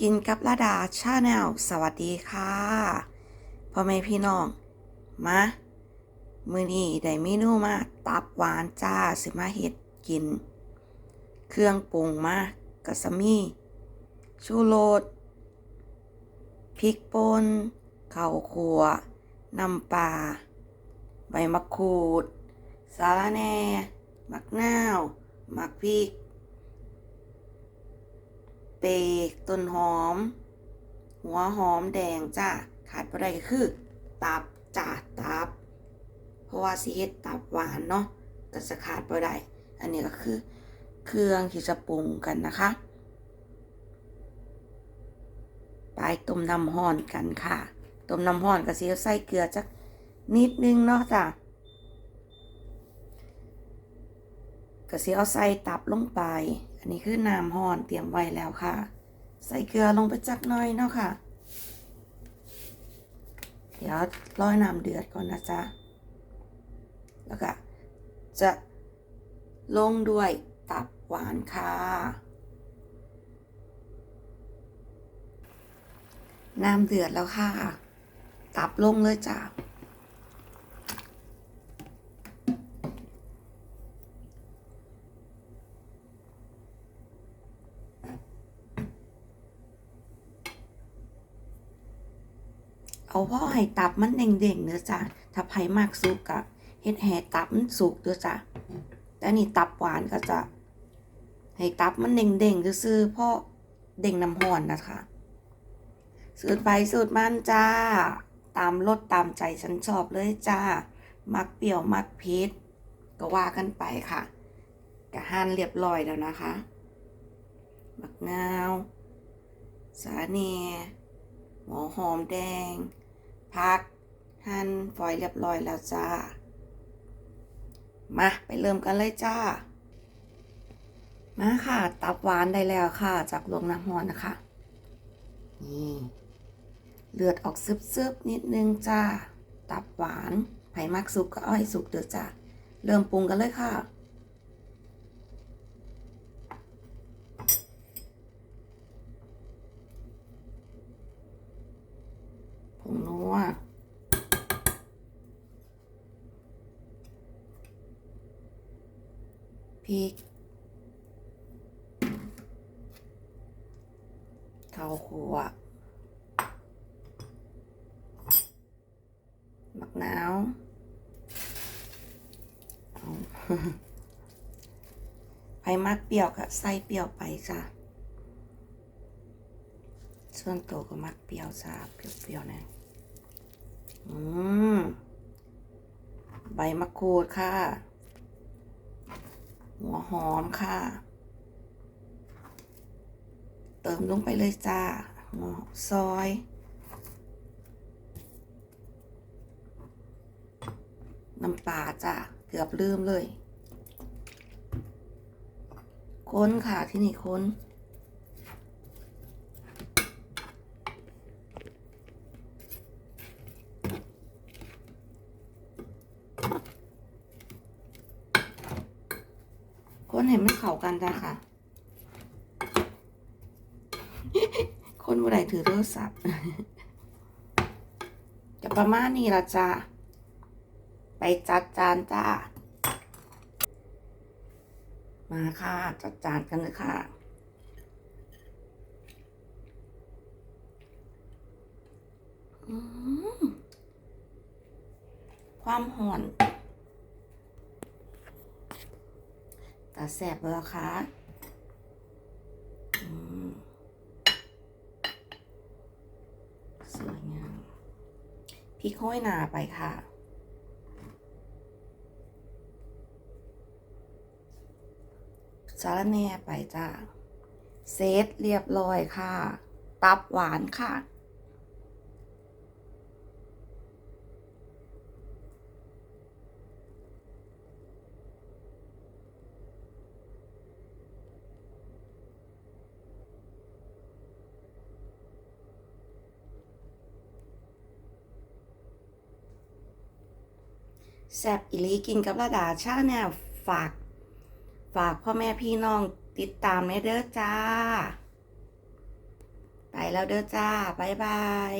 กินกับระดาชาแนลสวัสดีค่ะพ่อแม่พี่น้อง มา มือนี้ได้เมนูมาตับหวานจ้าสิมาเฮ็ดกิน เครื่องปรุงมากระสมีชูโรสพริกป่นข้าวคั่วน้ำปลาใบมะกรูด สาระแหน่มักนาว มักพริก เปกต้นหอม หัวหอมแดงจ้าขาดบ่ได้ก็คือ ตับจ้าตับ เพราะว่าสิเฮ็ดตับหวานเนาะก็จะขาดบ่ได้อันนี้ก็คือ เครื่องที่จะปรุงกันนะคะไปต้มน้ำห้อนกันค่ะต้มน้ำห้อนก็สิเอาใส่เกลือจักนิดนึงเนาะจ้ะก็สิเอาใส่ตับลงไป อันนี้คือน้ำห้อนเตรียมไว้แล้วค่ะ ใส่เกลือลงไปจักหน่อยเนาะค่ะ เดี๋ยวรอยน้ำเดือดก่อนนะจ๊ะ แล้วก็จะลงด้วยตับหวานค่ะ น้ำเดือดแล้วค่ะ ตับลงเลยจ้ะาพ่อให้ตับมันเด้งๆเนื้อจ้ะถ้าไผ่มากสุกกะเฮ็ดแห่ตับมันสุกเด้อจ้ะแต่นี่ตับหวานก็จะให้ตับมันเด้งๆซื่อๆเพราะเด้งน้ำห้อนนะคะสูตรไปสูตรมันจ้า ตามรสตามใจฉันชอบเลยจ้า มักเปรี้ยวมักเผ็ดก็ว่ากันไปค่ะกะหั่นเรียบร้อยแล้วนะคะมักนาว สาเนหมอหอมแดง พักหั่นฝอยเรียบร้อยแล้วจ้า มาไปเริ่มกันเลยจ้า มาค่ะ ตับหวานได้แล้วค่ะ จากโรงน้ำร้อนนะคะ นี่ เลือดออกซึบๆ นิดนึงจ้า ตับหวานไผ่มักสุกก็อาให้สุกเด้อจ้า เริ่มปรุงกันเลยค่ะผงนั วพริกข้าวคั่วมะนาวไปมากเปรี้ยวกับใส่เปรี้ยวไปจ้ะส่วนตัวก็มักเปรี้ยวจ้าเปรี้ยวๆนะอืมใบมะกรูดค่ะ หัวหอมค่ะ เติมลงไปเลยจ้าหัวซอยน้ำปลาจ้าเกือบลืมเลย ค้นค่ะที่นี่ค้น คนเห็นมันเข้ากันจ้ะค่ะ คนผู้ใดถือโทรศัพท์จะประมาณนี้ละจ้าไปจัดจานจ้า มาค่ะ จัดจานกันเลยค่ะความหอน ตาแสบแล้วคะอสวยงามพริกห้อยหนาไปค่ะสาระแน่ไปจ้า เซตเรียบร้อยค่ะ ตับหวานค่ะ แซบอิลีกินกับระดาชาแนลฝาก ฝากพ่อแม่พี่น้องติดตามในเด้อจ้า ไปแล้วเด้อจ้า บ๊ายบาย